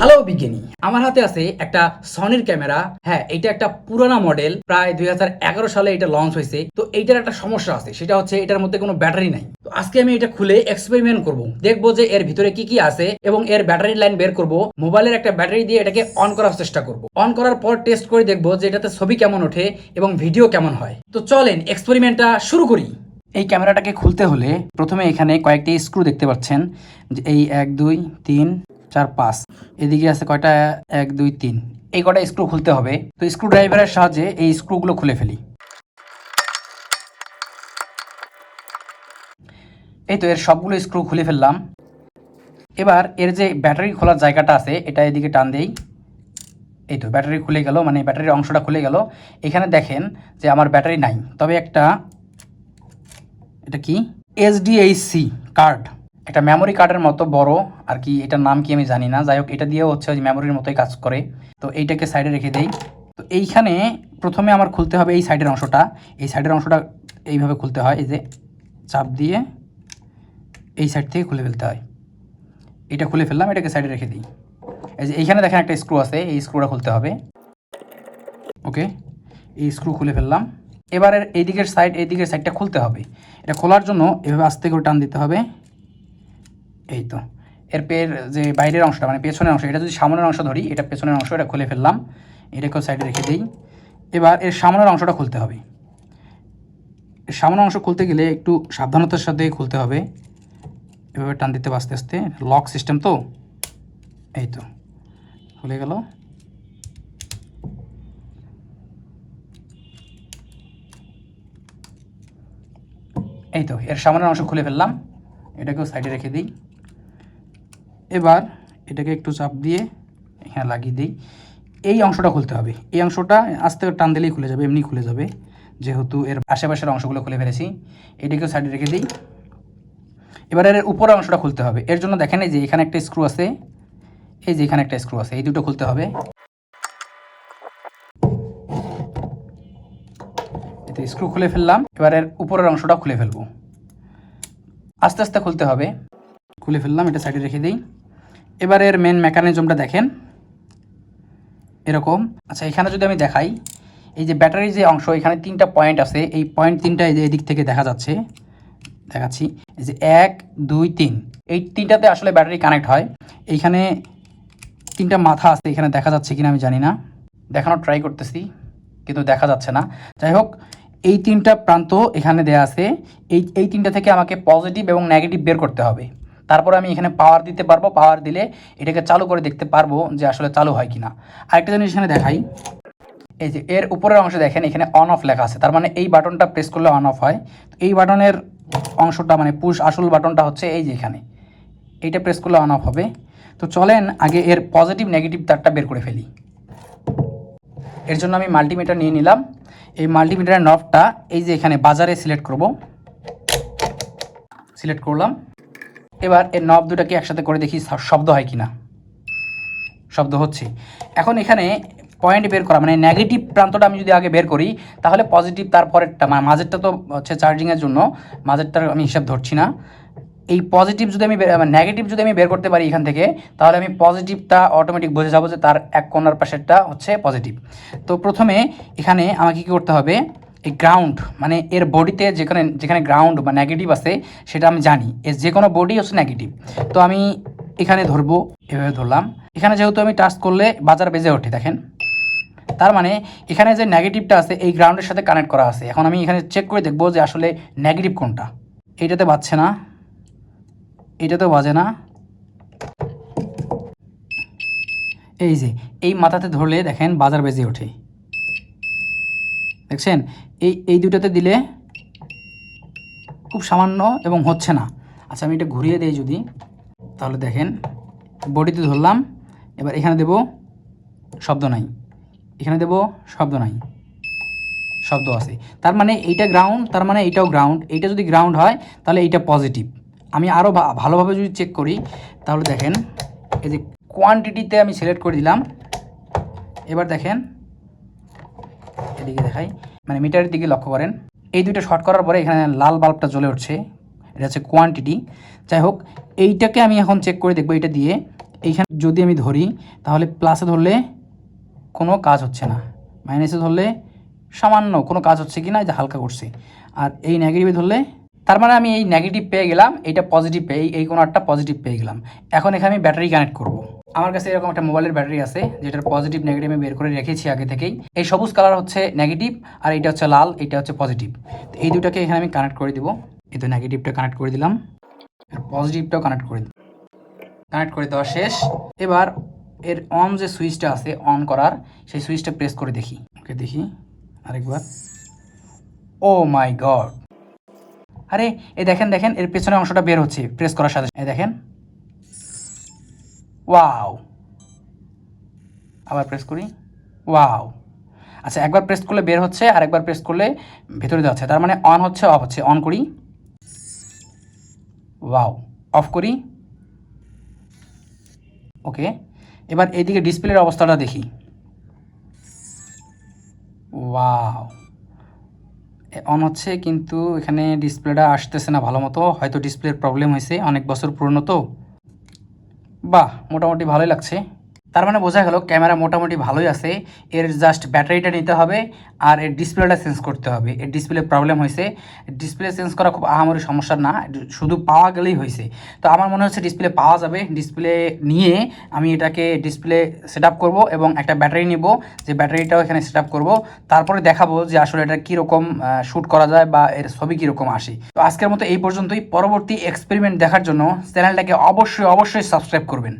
Hello বিজ্ঞানী আমার হাতে আছে একটা সনির ক্যামেরা। হ্যাঁ এটা একটা পুরানা মডেল, প্রায় দুই হাজার এগারো সালে এটা লঞ্চ হয়েছে। তো এইটার একটা সমস্যা আছে, সেটা হচ্ছে এটার মধ্যে কোনো ব্যাটারি নাই। তো আজকে আমি এটা খুলে এক্সপেরিমেন্ট করব। দেখব যে এর ভিতরে কি কি আছে এবং এর ব্যাটারি লাইন বের করব। মোবাইলের একটা ব্যাটারি দিয়ে এটাকে অন করার চেষ্টা করব। অন করার পর টেস্ট করে দেখব যে এটাতে ছবি কেমন ওঠে এবং ভিডিও কেমন হয়। তো চলেন এক্সপেরিমেন্টটা শুরু করি। এই ক্যামেরাটাকে খুলতে হলে প্রথমে এখানে কয়েকটি স্ক্রু দেখতে পাচ্ছেন, যে এই এক, দুই, তিন, চার, পাঁচ। এদিকে আছে কয়টা? এক, দুই, তিন। এই কটা স্ক্রু খুলতে হবে। তো স্ক্রু ড্রাইভারের সাহায্যে এই স্ক্রুগুলো খুলে ফেলি। এই তো এর সবগুলো স্ক্রু খুলে ফেললাম। এবার এর যে ব্যাটারি খোলার জায়গাটা আছে, এটা এদিকে টান দেই। এই তো ব্যাটারি খুলে গেল মানে ব্যাটারির অংশটা খুলে গেল। এখানে দেখেন যে আমার ব্যাটারি নাই। তবে একটা এটা কি? এসডিএইচসি কার্ড একটা মেমোরি কার্ডের মতো বড়, আর কি এটার নাম কি আমি জানি না। যাই হোক, এটা দিয়েও হচ্ছে ওই মেমোরির মতোই কাজ করে। তো এইটাকে সাইডে রেখে দেই। তো এইখানে প্রথমে আমার খুলতে হবে এই সাইডের অংশটা। এই সাইডের অংশটা এইভাবে খুলতে হয়, এই যে চাপ দিয়ে এই সাইড থেকে খুলে ফেলতে হয়। এটা খুলে ফেললাম, এটাকে সাইডে রেখে দিই। এই যে এইখানে দেখেন একটা স্ক্রু আছে, এই স্ক্রুটা খুলতে হবে। ওকে এই স্ক্রু খুলে ফেললাম। এবারের এই দিকের সাইড এই দিকের সাইডটা খুলতে হবে। এটা খোলার জন্য এভাবে আস্তে করে টান দিতে হবে। এই তো। এর পের যে বাইরের অংশটা মানে পেছনের অংশ, এটা যদি সামনের অংশ ধরি, এটা পেছনের অংশ, এটা খুলে ফেললাম। এটাকেও সাইডে রেখে দিই। এবার এর সামনের অংশটা খুলতে হবে। এর সামনের অংশ খুলতে গেলে একটু সাবধানতার সাথে খুলতে হবে। এভাবে টান দিতে আস্তে আস্তে। লক সিস্টেম তো। এই তো। খুলে গেল। এই তো, এর সামনের অংশ খুলে ফেললাম। এটাকেও সাইডে রেখে দিই। এবার এটাকে একটু চাপ দিয়ে এখানে লাগিয়ে দিই। এই অংশটা খুলতে হবে। এই অংশটা আস্তে করে টান দিলেই খুলে যাবে, এমনি খুলে যাবে। যেহেতু এর আশেপাশের অংশগুলো খুলে ফেলেছি, এটাকেও সাইডে রেখে দিই। এবার এর উপরের অংশটা খুলতে হবে। এর জন্য দেখেন যে এখানে একটা স্ক্রু আছে। এই যে এখানে একটা স্ক্রু আছে, এই দুটো খুলতে হবে। এতে স্ক্রু খুলে ফেললাম। এবার এর উপরের অংশটা খুলে ফেলব। আস্তে আস্তে খুলতে হবে। খুলে ফেললাম, এটা সাইডে রেখে দিই। এবার এর মেন মেকানিজমটা দেখেন। এরকম। আচ্ছা এখানে যদি আমি দেখাই, এই যে ব্যাটারির যে অংশ, এখানে তিনটা পয়েন্ট আছে। এই পয়েন্ট তিনটা এই যে এদিক থেকে দেখা যাচ্ছে। দেখাচ্ছি। এই যে এক, দুই, তিন। এই তিনটাতে আসলে ব্যাটারি কানেক্ট হয়। এইখানে তিনটা মাথা আছে, এখানে দেখা যাচ্ছে কিনা আমি জানি না। দেখানোর ট্রাই করতেছি, কিন্তু দেখা যাচ্ছে না। যাই হোক এই তিনটা প্রান্ত এখানে দেয়া আছে। এই এই তিনটা থেকে আমাকে পজিটিভ এবং নেগেটিভ বের করতে হবে। তারপর আমি এখানে পাওয়ার দিতে পারব। পাওয়ার দিলে এটাকে চালু করে দেখতে পারব যে আসলে চালু হয় কিনা। আরেকটা জিনিস এখানে দেখাই। এই যে এর উপরের অংশে দেখেন, এখানে অন অফ লেখা আছে। তার মানে এই বাটনটা প্রেস করলে অন অফ হয়। এই বাটনের অংশটা মানে পুশ আসল বাটনটা হচ্ছে এই যে এখানে। এইটা প্রেস করলে অন অফ হবে। তো চলেন আগে এর পজিটিভ নেগেটিভ তারটা বের করে ফেলি। এর জন্য আমি মাল্টিমিটার নিয়ে নিলাম। এই মাল্টিমিটারের নবটা এই যে এখানে বাজারে সিলেক্ট করব। সিলেক্ট করলাম। এবার এর নব দুটাকে একসাথে করে দেখি শব্দ হয় কি না শব্দ হচ্ছে। এখন এখানে পয়েন্ট বের করা মানে নেগেটিভ প্রান্তটা আমি যদি আগে বের করি, তাহলে পজিটিভ তারপরেরটা মানে মাঝেরটা তো হচ্ছে চার্জিংয়ের জন্য, মাঝেরটার আমি হিসাব ধরছি না। এই পজিটিভ যদি আমি নেগেটিভ যদি আমি বের করতে পারি এখান থেকে, তাহলে আমি পজিটিভটা অটোমেটিক বুঝে যাব যে তার এক কোনার পাশেরটা হচ্ছে পজিটিভ তো প্রথমে এখানে আমাকে কী করতে হবে? এই গ্রাউন্ড মানে এর বডিতে যেখানে যেখানে গ্রাউন্ড বা নেগেটিভ আছে, সেটা আমি জানি। এর যে কোনো বডি হচ্ছে নেগেটিভ তো আমি এখানে ধরবো, এভাবে ধরলাম। এখানে যেহেতু আমি টাচ করলে বাজার বেজে ওঠে, দেখেন। তার মানে এখানে যে নেগেটিভটা আছে, এই গ্রাউন্ডের সাথে কানেক্ট করা আছে। এখন আমি এখানে চেক করে দেখব যে আসলে নেগেটিভ কোনটা। এইটাতে বাজছে না। এটাতেও বাজে না। এই যে, এই মাথাতে ধরলে দেখেন বাজার বেজে ওঠে। দেখছেন? এই এই দুটাতে দিলে খুব সামান্য এবং হচ্ছে না। আচ্ছা আমি এটা ঘুরিয়ে দিই যদি। তাহলে দেখেন, বডিতে ধরলাম, এবার এখানে দেব শব্দ নাই। এখানে দেব শব্দ নাই। শব্দ আছে। তার মানে এইটা গ্রাউন্ড তার মানে এইটাও গ্রাউন্ড এইটা যদি গ্রাউন্ড হয়, তাহলে এইটা পজিটিভ আমি আরও ভালোভাবে যদি চেক করি, তাহলে দেখেন, এই যে কোয়ান্টিটিতে আমি সিলেক্ট করে দিলাম। এবার দেখেন, এদিকে দেখাই মানে মিটারের দিকে লক্ষ্য করেন। এই দুইটা শর্ট করার পরে এখানে লাল বাল্বটা জ্বলে উঠছে। এটা হচ্ছে কোয়ান্টিটি যাই হোক, এইটাকে আমি এখন চেক করে দেখব এটা দিয়ে। এইখানে যদি আমি ধরি, তাহলে প্লাসে ধরলে কোনো কাজ হচ্ছে না। মাইনাসে ধরলে সামান্য কোনো কাজ হচ্ছে কি না যে হালকা করছে। আর এই নেগেটিভে ধরলে তার মানে আমি এই নেগেটিভ পেয়ে গেলাম, এইটা পজিটিভ পেয়ে, এই কোনো একটা পজিটিভ পেয়ে গেলাম। এখন এখানে আমি ব্যাটারি কানেক্ট করব। আমার কাছে এরকম একটা মোবাইলের ব্যাটারি আছে, যেটার পজিটিভ নেগেটিভ আমি বের করে রেখেছি আগে থেকেই। এই সবুজ কালার হচ্ছে নেগেটিভ আর এটা হচ্ছে লাল, এইটা হচ্ছে পজিটিভ তো এই দুটাকে এখানে আমি কানেক্ট করে দিব। এই তো নেগেটিভটা কানেক্ট করে দিলাম। আর পজিটিভটাও কানেক্ট করে দিলাম। কানেক্ট করে দেওয়া শেষ। এবার এর অন যে সুইচটা আছে অন করার, সেই সুইচটা প্রেস করে দেখি। ওকে, দেখি। আরেকবার। ও মাই গড আরে, এই দেখেন দেখেন, এর পেছনের অংশটা বের হচ্ছে প্রেস করার সাথে এই দেখেন। ওয়াও আবার প্রেস করি। ওয়াও আচ্ছা একবার প্রেস করলে বের হচ্ছে আর একবার প্রেস করলে ভেতরে যাচ্ছে, তার মানে অন হচ্ছে অফ হচ্ছে। অন করি। ওয়াও অফ করি। ওকে এবার এইদিকে ডিসপ্লের অবস্থাটা দেখি। ওয়াও অন হচ্ছে কিন্তু এখানে ডিসপ্লেটা আসতেছে না ভালো মতো। হয়তো ডিসপ্লের প্রবলেম হয়েছে, অনেক বছর পুরনো তো। বাহ, মোটামুটি ভালোই লাগছে। তার মানে বোঝা গেল ক্যামেরা মোটামুটি ভালোই আছে। এর জাস্ট ব্যাটারিটা নিতে হবে আর এর ডিসপ্লেটা চেঞ্জ করতে হবে। এর ডিসপ্লে প্রবলেম হয়েছে। ডিসপ্লে চেঞ্জ করা খুব আহামরি সমস্যা না, শুধু পাওয়া গেলেই হয়েছে। তো আমার মনে হচ্ছে ডিসপ্লে পাওয়া যাবে। ডিসপ্লে নিয়ে আমি এটাকে ডিসপ্লে সেট আপ করব এবং একটা ব্যাটারি নিব। যে ব্যাটারিটাও এখানে সেট আপ করব। তারপরে দেখাবো যে আসলে এটা কীরকম শ্যুট করা যায় বা এর ছবি কীরকম আসে। তো আজকের মতো এই পর্যন্তই। পরবর্তী এক্সপেরিমেন্ট দেখার জন্য চ্যানেলটাকে অবশ্যই অবশ্যই সাবস্ক্রাইব করবেন।